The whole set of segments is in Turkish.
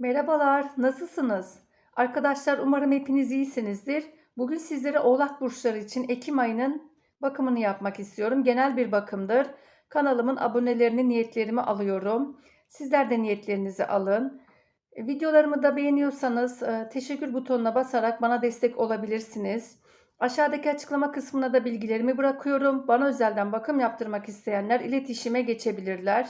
Merhabalar, nasılsınız? Arkadaşlar umarım hepiniz iyisinizdir. Bugün sizlere Oğlak burçları için Ekim ayının bakımını yapmak istiyorum. Genel bir bakımdır. Kanalımın abonelerini, niyetlerimi alıyorum. Sizler de niyetlerinizi alın. E, Videolarımı da beğeniyorsanız e, teşekkür butonuna basarak bana destek olabilirsiniz. Aşağıdaki açıklama kısmına da bilgilerimi bırakıyorum. Bana özelden bakım yaptırmak isteyenler iletişime geçebilirler.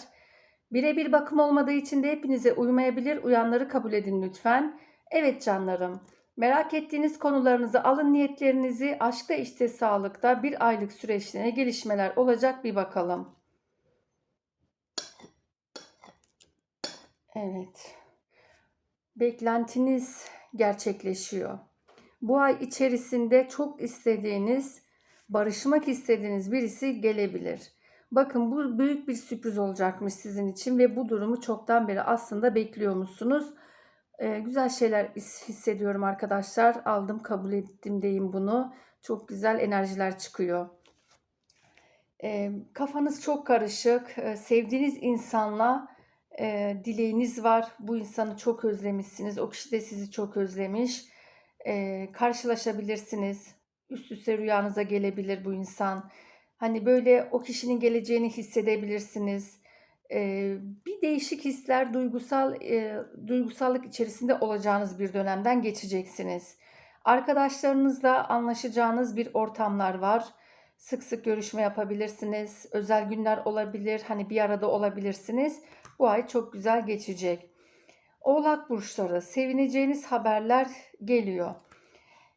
Birebir bakım olmadığı için de hepinize uymayabilir. Uyanları kabul edin lütfen. Evet canlarım. Merak ettiğiniz konularınızı alın niyetlerinizi aşkta işte sağlıkta bir aylık süreçte ne gelişmeler olacak bir bakalım. Evet. Beklentiniz gerçekleşiyor. Bu ay içerisinde çok istediğiniz, barışmak istediğiniz birisi gelebilir. Bakın bu büyük bir sürpriz olacakmış sizin için ve bu durumu çoktan beri aslında bekliyormuşsunuz. Ee, güzel şeyler his- hissediyorum arkadaşlar. Aldım, kabul ettim diyeyim bunu. Çok güzel enerjiler çıkıyor. Ee, kafanız çok karışık. Ee, sevdiğiniz insanla e, dileğiniz var. Bu insanı çok özlemişsiniz. O kişi de sizi çok özlemiş. Ee, karşılaşabilirsiniz. Üst üste rüyanıza gelebilir bu insan. Hani böyle o kişinin geleceğini hissedebilirsiniz. Ee, bir değişik hisler, duygusal e, duygusallık içerisinde olacağınız bir dönemden geçeceksiniz. Arkadaşlarınızla anlaşacağınız bir ortamlar var. Sık sık görüşme yapabilirsiniz. Özel günler olabilir. Hani bir arada olabilirsiniz. Bu ay çok güzel geçecek. Oğlak burçları, sevineceğiniz haberler geliyor.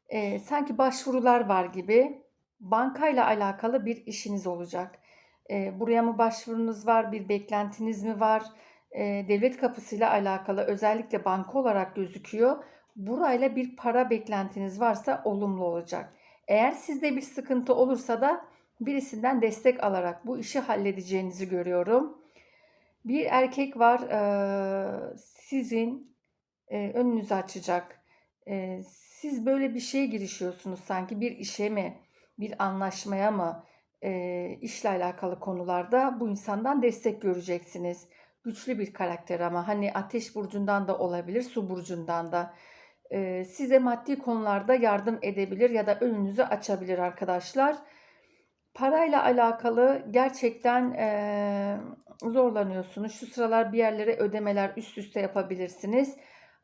Ee, sanki başvurular var gibi. Bankayla alakalı bir işiniz olacak. Ee, buraya mı başvurunuz var, bir beklentiniz mi var? Ee, devlet kapısıyla alakalı özellikle banka olarak gözüküyor. Burayla bir para beklentiniz varsa olumlu olacak. Eğer sizde bir sıkıntı olursa da birisinden destek alarak bu işi halledeceğinizi görüyorum. Bir erkek var eee, sizin e, önünüzü açacak. E, siz böyle bir şeye girişiyorsunuz sanki bir işe mi, bir anlaşmaya mı, e, işle alakalı konularda bu insandan destek göreceksiniz. Güçlü bir karakter ama hani ateş burcundan da olabilir, su burcundan da. E, size maddi konularda yardım edebilir ya da önünüzü açabilir arkadaşlar. Parayla alakalı gerçekten eee, zorlanıyorsunuz. Şu sıralar bir yerlere ödemeler üst üste yapabilirsiniz.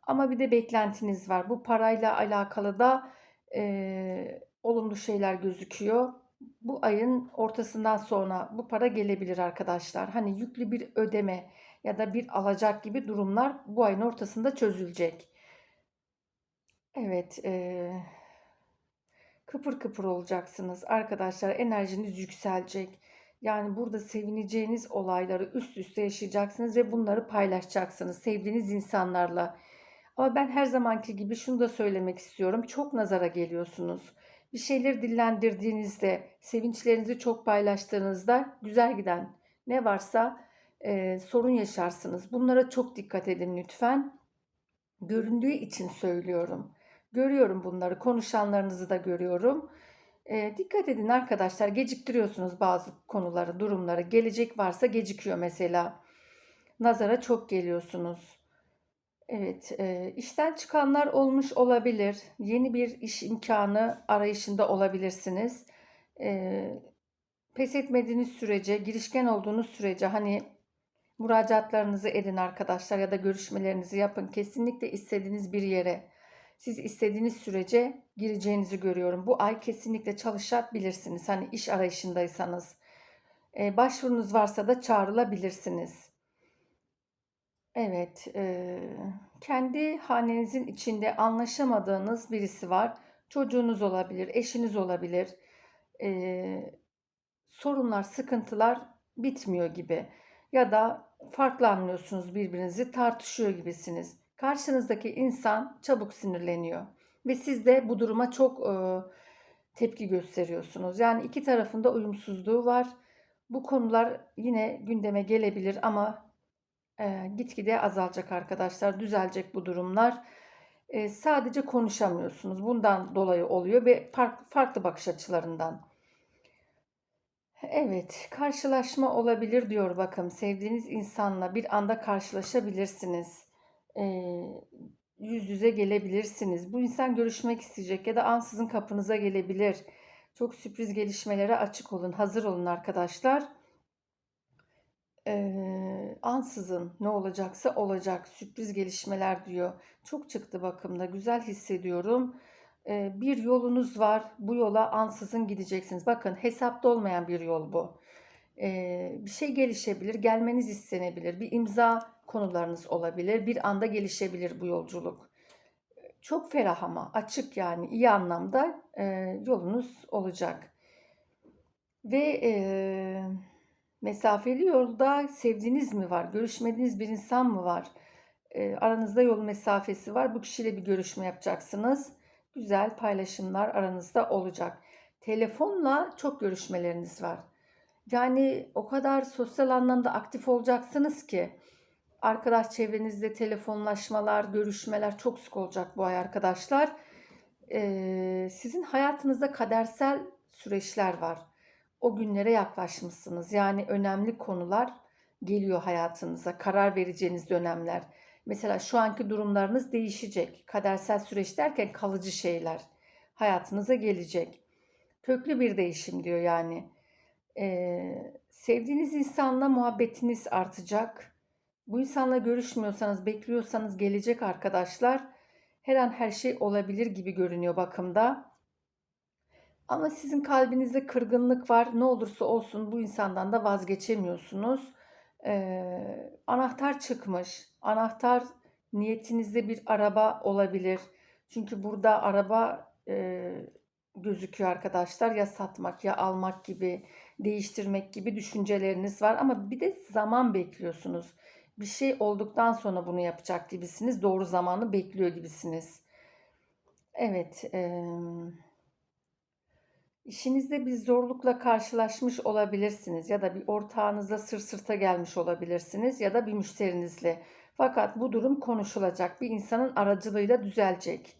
Ama bir de beklentiniz var. Bu parayla alakalı da eee, olumlu şeyler gözüküyor. Bu ayın ortasından sonra bu para gelebilir arkadaşlar. Hani yüklü bir ödeme ya da bir alacak gibi durumlar bu ayın ortasında çözülecek. Evet, eee, kıpır kıpır olacaksınız arkadaşlar. Enerjiniz yükselecek. Yani burada sevineceğiniz olayları üst üste yaşayacaksınız ve bunları paylaşacaksınız sevdiğiniz insanlarla. Ama ben her zamanki gibi şunu da söylemek istiyorum. Çok nazara geliyorsunuz. Bir şeyleri dillendirdiğinizde, sevinçlerinizi çok paylaştığınızda güzel giden ne varsa eee, sorun yaşarsınız. Bunlara çok dikkat edin lütfen. Göründüğü için söylüyorum. Görüyorum bunları, konuşanlarınızı da görüyorum. Eee, dikkat edin arkadaşlar, geciktiriyorsunuz bazı konuları, durumları. Gelecek varsa gecikiyor mesela. Nazara çok geliyorsunuz. Evet, işten çıkanlar olmuş olabilir. Yeni bir iş imkanı arayışında olabilirsiniz. Pes etmediğiniz sürece, girişken olduğunuz sürece hani müracaatlarınızı edin arkadaşlar ya da görüşmelerinizi yapın. Kesinlikle istediğiniz bir yere, siz istediğiniz sürece gireceğinizi görüyorum. Bu ay kesinlikle çalışabilirsiniz. Hani iş arayışındaysanız. Başvurunuz varsa da çağrılabilirsiniz. Evet, eee, kendi hanenizin içinde anlaşamadığınız birisi var. Çocuğunuz olabilir, eşiniz olabilir. Eee, sorunlar, sıkıntılar bitmiyor gibi. Ya da farklı anlıyorsunuz birbirinizi, tartışıyor gibisiniz. Karşınızdaki insan çabuk sinirleniyor ve siz de bu duruma çok eee, tepki gösteriyorsunuz. Yani iki tarafında uyumsuzluğu var. Bu konular yine gündeme gelebilir ama Eee, gitgide azalacak arkadaşlar. Düzelecek bu durumlar. Eee, sadece konuşamıyorsunuz. Bundan dolayı oluyor ve farklı, bakış açılarından. Evet, karşılaşma olabilir diyor bakın. Sevdiğiniz insanla bir anda karşılaşabilirsiniz. eee, yüz yüze gelebilirsiniz. Bu insan görüşmek isteyecek ya da ansızın kapınıza gelebilir. Çok sürpriz gelişmelere açık olun, hazır olun arkadaşlar. Eee, ansızın ne olacaksa olacak. Sürpriz gelişmeler diyor. Çok çıktı bakımda. Güzel hissediyorum. Eee, bir yolunuz var. Bu yola ansızın gideceksiniz. Bakın hesapta olmayan bir yol bu. Eee, bir şey gelişebilir, gelmeniz istenebilir. Bir imza konularınız olabilir. Bir anda gelişebilir bu yolculuk. Çok ferah ama açık yani iyi anlamda eee, yolunuz olacak. Ve eee, mesafeli yolda sevdiğiniz mi var? Görüşmediğiniz bir insan mı var? Eee, aranızda yol mesafesi var. Bu kişiyle bir görüşme yapacaksınız. Güzel paylaşımlar aranızda olacak. Telefonla çok görüşmeleriniz var. Yani o kadar sosyal anlamda aktif olacaksınız ki arkadaş çevrenizde telefonlaşmalar, görüşmeler çok sık olacak bu ay arkadaşlar. Eee, sizin hayatınızda kadersel süreçler var. O günlere yaklaşmışsınız. Yani önemli konular geliyor hayatınıza. Karar vereceğiniz dönemler. Mesela şu anki durumlarınız değişecek. Kadersel süreç derken kalıcı şeyler hayatınıza gelecek. Köklü bir değişim diyor yani. Eee, sevdiğiniz insanla muhabbetiniz artacak. Bu insanla görüşmüyorsanız, bekliyorsanız gelecek arkadaşlar. Her an her şey olabilir gibi görünüyor bakımda. Ama sizin kalbinizde kırgınlık var. Ne olursa olsun bu insandan da vazgeçemiyorsunuz. Eee, anahtar çıkmış. Anahtar niyetinizde bir araba olabilir. Çünkü burada araba eee, gözüküyor arkadaşlar. Ya satmak ya almak gibi, değiştirmek gibi düşünceleriniz var. Ama bir de zaman bekliyorsunuz. Bir şey olduktan sonra bunu yapacak gibisiniz. Doğru zamanı bekliyor gibisiniz. Evet. eee, işinizde bir zorlukla karşılaşmış olabilirsiniz. Ya da bir ortağınızla sır sırta gelmiş olabilirsiniz. Ya da bir müşterinizle. Fakat bu durum konuşulacak. Bir insanın aracılığıyla düzelecek.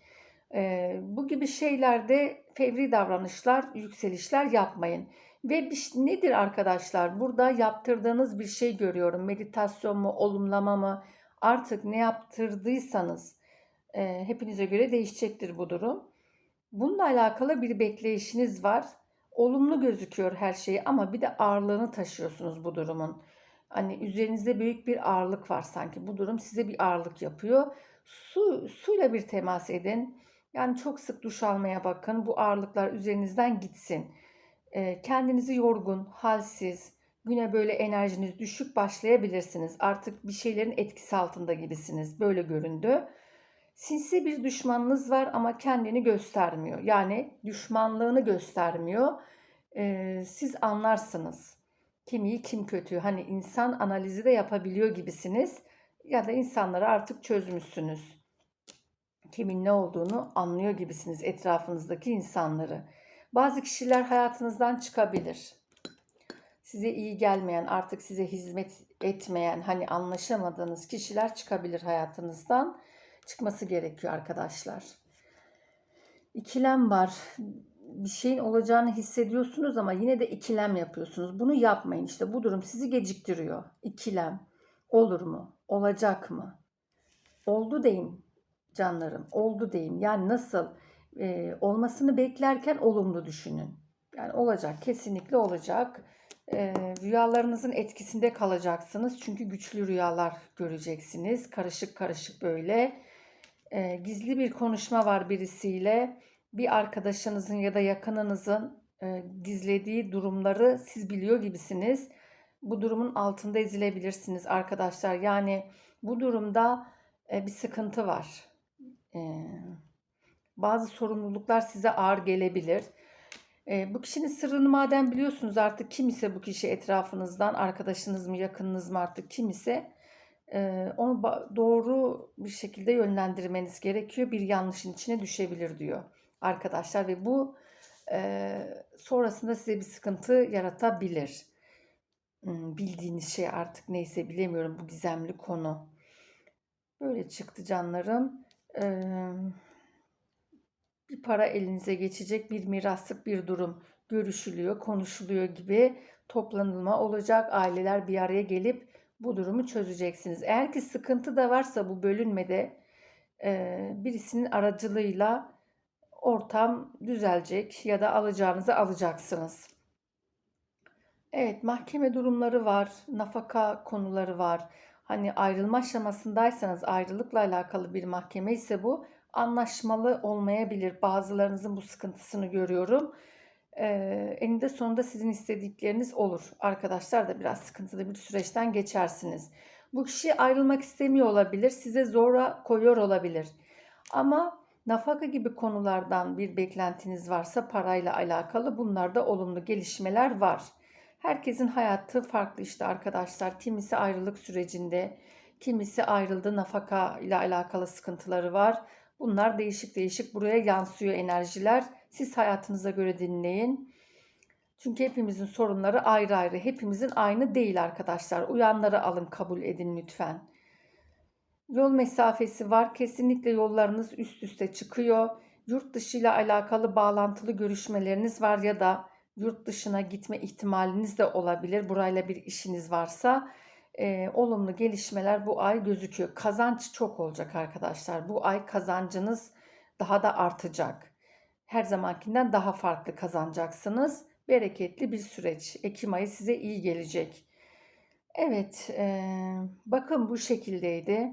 Eee, bu gibi şeylerde fevri davranışlar, yükselişler yapmayın. Ve bir, nedir arkadaşlar? Burada yaptırdığınız bir şey görüyorum. Meditasyon mu, olumlama mı? Artık ne yaptırdıysanız e, hepinize göre değişecektir bu durum. Bununla alakalı bir bekleyişiniz var. Olumlu gözüküyor her şey ama bir de ağırlığını taşıyorsunuz bu durumun. Hani üzerinizde büyük bir ağırlık var sanki. Bu durum size bir ağırlık yapıyor. Su, suyla bir temas edin. Yani çok sık duş almaya bakın. Bu ağırlıklar üzerinizden gitsin. Eee, kendinizi yorgun, halsiz, güne böyle enerjiniz düşük başlayabilirsiniz. Artık bir şeylerin etkisi altında gibisiniz. Böyle göründü. Sinsi bir düşmanınız var ama kendini göstermiyor. Yani düşmanlığını göstermiyor. Eee, siz anlarsınız. Kim iyi kim kötü. Hani insan analizi de yapabiliyor gibisiniz. Ya da insanları artık çözmüşsünüz. Kimin ne olduğunu anlıyor gibisiniz etrafınızdaki insanları. Bazı kişiler hayatınızdan çıkabilir. Size iyi gelmeyen, artık size hizmet etmeyen, hani anlaşamadığınız kişiler çıkabilir hayatınızdan. Çıkması gerekiyor arkadaşlar. İkilem var. Bir şeyin olacağını hissediyorsunuz ama yine de ikilem yapıyorsunuz. Bunu yapmayın işte. Bu durum sizi geciktiriyor. İkilem. Olur mu? Olacak mı? Oldu deyin canlarım. Oldu deyin. Yani nasıl? Ee, olmasını beklerken olumlu düşünün. Yani olacak. Kesinlikle olacak. Ee, rüyalarınızın etkisinde kalacaksınız. Çünkü güçlü rüyalar göreceksiniz. Karışık karışık böyle. Ee, gizli bir konuşma var birisiyle. Bir arkadaşınızın ya da yakınınızın e, gizlediği durumları siz biliyor gibisiniz. Bu durumun altında ezilebilirsiniz arkadaşlar. Yani bu durumda e, bir sıkıntı var. E, bazı sorumluluklar size ağır gelebilir. E, bu kişinin sırrını madem biliyorsunuz artık kim ise bu kişi etrafınızdan arkadaşınız mı yakınınız mı artık kim ise e, onu doğru bir şekilde yönlendirmeniz gerekiyor. Bir yanlışın içine düşebilir diyor arkadaşlar ve bu sonrasında size bir sıkıntı yaratabilir. Hmm, Bildiğiniz şey artık neyse bilemiyorum bu gizemli konu. Böyle çıktı canlarım. Bir para elinize geçecek, bir miraslık bir durum görüşülüyor, konuşuluyor gibi toplanılma olacak. Aileler bir araya gelip bu durumu çözeceksiniz. Eğer ki sıkıntı da varsa bu bölünmede e, birisinin aracılığıyla ortam düzelecek ya da alacağınızı alacaksınız. Evet, mahkeme durumları var, nafaka konuları var. Hani ayrılma aşamasındaysanız ayrılıkla alakalı bir mahkeme ise bu anlaşmalı olmayabilir. Bazılarınızın bu sıkıntısını görüyorum. Ee, eninde sonunda sizin istedikleriniz olur. Arkadaşlar da biraz sıkıntılı bir süreçten geçersiniz. Bu kişi ayrılmak istemiyor olabilir, size zora koyuyor olabilir. Ama nafaka gibi konulardan bir beklentiniz varsa parayla alakalı bunlarda olumlu gelişmeler var. Herkesin hayatı farklı işte arkadaşlar. Kimisi ayrılık sürecinde, kimisi ayrıldı nafaka ile alakalı sıkıntıları var. Bunlar değişik değişik buraya yansıyor enerjiler. Siz hayatınıza göre dinleyin. Çünkü hepimizin sorunları ayrı ayrı. Hepimizin aynı değil arkadaşlar. Uyanları alın, kabul edin lütfen. Yol mesafesi var. Kesinlikle yollarınız üst üste çıkıyor. Yurt dışı ile alakalı bağlantılı görüşmeleriniz var ya da yurt dışına gitme ihtimaliniz de olabilir. Burayla bir işiniz varsa e, olumlu gelişmeler bu ay gözüküyor. Kazanç çok olacak arkadaşlar. Bu ay kazancınız daha da artacak. Her zamankinden daha farklı kazanacaksınız. Bereketli bir süreç. Ekim ayı size iyi gelecek. Evet, e, bakın bu şekildeydi.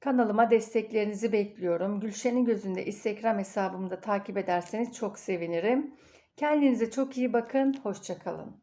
Kanalıma desteklerinizi bekliyorum. Gülşen'in gözünde Instagram hesabımda takip ederseniz çok sevinirim. Kendinize çok iyi bakın. Hoşçakalın.